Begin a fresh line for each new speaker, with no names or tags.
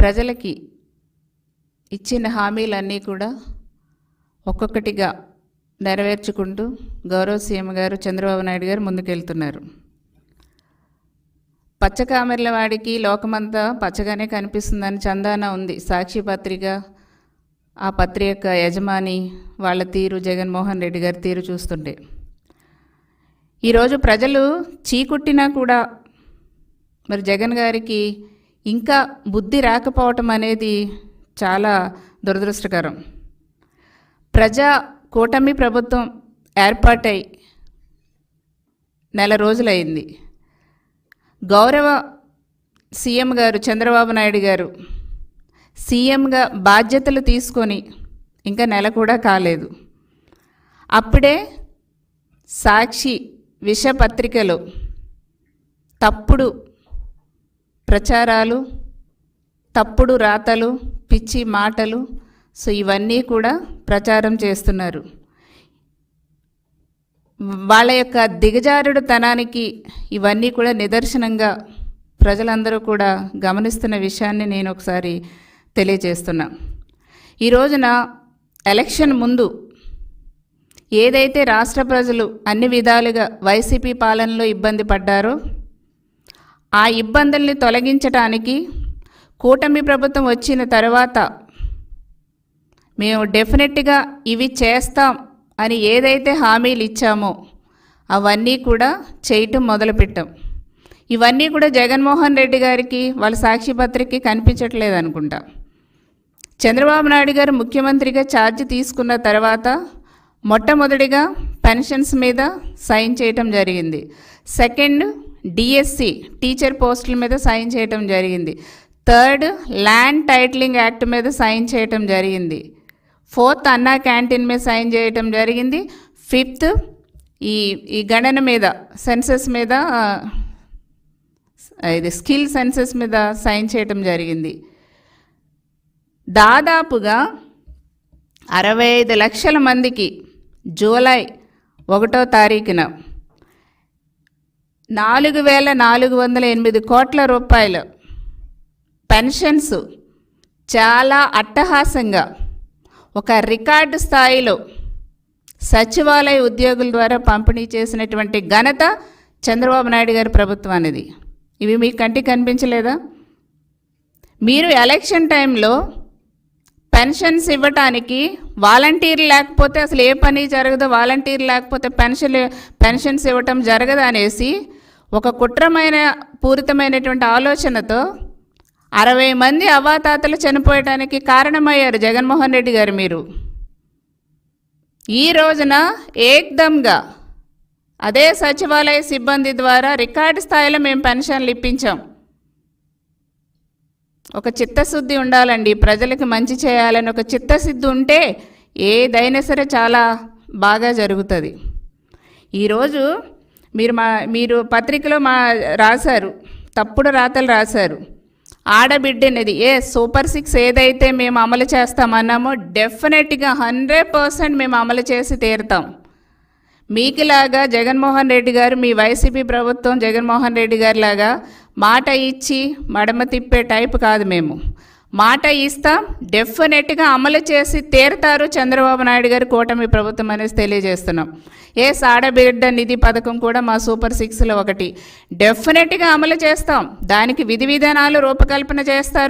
ప్రజలకి ఇచ్చిన హామీలన్నీ కూడా ఒక్కొక్కటిగా నెరవేర్చుకుంటూ గౌరవ సీఎం గారు చంద్రబాబు నాయుడు గారు ముందుకెళ్తున్నారు. పచ్చకామెర్ల వాడికి లోకమంతా పచ్చగానే కనిపిస్తుందని చందాన ఉంది. సాక్షి పత్రిక ఆ పత్రిక యజమాని వాళ్ళ తీరు జగన్మోహన్ రెడ్డి గారి తీరు చూస్తుంటే. ఈరోజు ప్రజలు చీకుట్టినా కూడా మరి జగన్ గారికి ఇంకా బుద్ధి రాకపోవటం అనేది చాలా దురదృష్టకరం. ప్రజా కూటమి ప్రభుత్వం ఏర్పాటై నెల రోజులైంది. గౌరవ సీఎం గారు చంద్రబాబు నాయుడు గారు సీఎంగా బాధ్యతలు తీసుకొని ఇంకా నెల కూడా కాలేదు. అప్పుడే సాక్షి విషపత్రికలో తప్పుడు ప్రచారాలు తప్పుడు రాతలు పిచ్చి మాటలు సో ఇవన్నీ కూడా ప్రచారం చేస్తున్నారు. వాళ్ళ యొక్క దిగజారుడు తనానికి ఇవన్నీ కూడా నిదర్శనంగా ప్రజలందరూ కూడా గమనిస్తున్న విషయాన్ని నేను ఒకసారి తెలియజేస్తున్నా. ఈ రోజున ఎలక్షన్ ముందు ఏదైతే రాష్ట్ర ప్రజలు అన్ని విధాలుగా వైసీపీ పాలనలో ఇబ్బంది పడ్డారో ఆ ఇబ్బందుల్ని తొలగించటానికి కూటమి ప్రభుత్వం వచ్చిన తర్వాత మేము డెఫినెట్గా ఇవి చేస్తాం అని ఏదైతే హామీలు ఇచ్చామో అవన్నీ కూడా చేయటం మొదలుపెట్టాం. ఇవన్నీ కూడా జగన్మోహన్ రెడ్డి గారికి వాళ్ళ సాక్షిపత్రికి కనిపించట్లేదు అనుకుంటా. చంద్రబాబు నాయుడు గారు ముఖ్యమంత్రిగా ఛార్జ్ తీసుకున్న తర్వాత మొట్టమొదటిగా పెన్షన్స్ మీద సైన్ చేయటం జరిగింది. సెకండ్ డిఎస్సి టీచర్ పోస్టుల మీద సైన్ చేయటం జరిగింది. థర్డ్ ల్యాండ్ టైటిలింగ్ యాక్ట్ మీద సైన్ చేయటం జరిగింది. ఫోర్త్ అన్నా క్యాంటీన్ మీద సైన్ చేయటం జరిగింది. ఫిఫ్త్ ఈ ఈ గణన మీద సెన్సెస్ మీద ఇది స్కిల్ సెన్సెస్ మీద సైన్ చేయటం జరిగింది. దాదాపుగా అరవై ఐదు లక్షల మందికి జూలై ఒకటో తారీఖున నాలుగు వేల నాలుగు వందల ఎనిమిది కోట్ల రూపాయలు. పెన్షన్స్ చాలా అట్టహాసంగా ఒక రికార్డు స్థాయిలో సచివాలయ ఉద్యోగుల ద్వారా పంపిణీ చేసినటువంటి ఘనత చంద్రబాబు నాయుడు గారి ప్రభుత్వానిది. ఇవి మీ కంటి కనిపించలేదా? మీరు ఎలక్షన్ టైంలో పెన్షన్స్ ఇవ్వటానికి వాలంటీర్లు లేకపోతే అసలు ఏ పని జరగదు వాలంటీర్లు లేకపోతే పెన్షన్ పెన్షన్స్ ఇవ్వటం జరగదు అనేసి ఒక కుట్రమైన పూరితమైనటువంటి ఆలోచనతో అరవై మంది అవాతాతలు చనిపోయటానికి కారణమయ్యారు జగన్మోహన్ రెడ్డి గారు మీరు. ఈ రోజున ఏక్దమ్గా అదే సచివాలయ సిబ్బంది ద్వారా రికార్డు స్థాయిలో మేము పెన్షన్లు ఇప్పించాం. ఒక చిత్తశుద్ధి ఉండాలండి. ప్రజలకు మంచి చేయాలని ఒక చిత్తశుద్ధి ఉంటే ఏదైనా సరే చాలా బాగా జరుగుతుంది. ఈరోజు మీరు మా మీరు పత్రికలో మా రాశారు తప్పుడు రాతలు రాశారు. ఆడబిడ్డనేది ఏ సూపర్ సిక్స్ ఏదైతే మేము అమలు చేస్తామన్నామో డెఫినెట్గా హండ్రెడ్ పర్సెంట్ మేము అమలు చేసి తీరుతాం. మీకులాగా జగన్మోహన్ రెడ్డి గారు మీ వైసీపీ ప్రభుత్వం జగన్మోహన్ రెడ్డి గారి లాగా మాట ఇచ్చి మడమ తిప్పే టైప్ కాదు మేము. మాట ఇస్తాం డెఫినెట్గా అమలు చేసి తీరుతారు చంద్రబాబు నాయుడు గారి కూటమి ప్రభుత్వం అనేసి తెలియజేస్తున్నాం. ఏ సాడబిడ్డ నిధి పథకం కూడా మా సూపర్ సిక్స్లో ఒకటి. డెఫినెట్గా అమలు చేస్తాం. దానికి విధి విధానాలు రూపకల్పన చేస్తారు.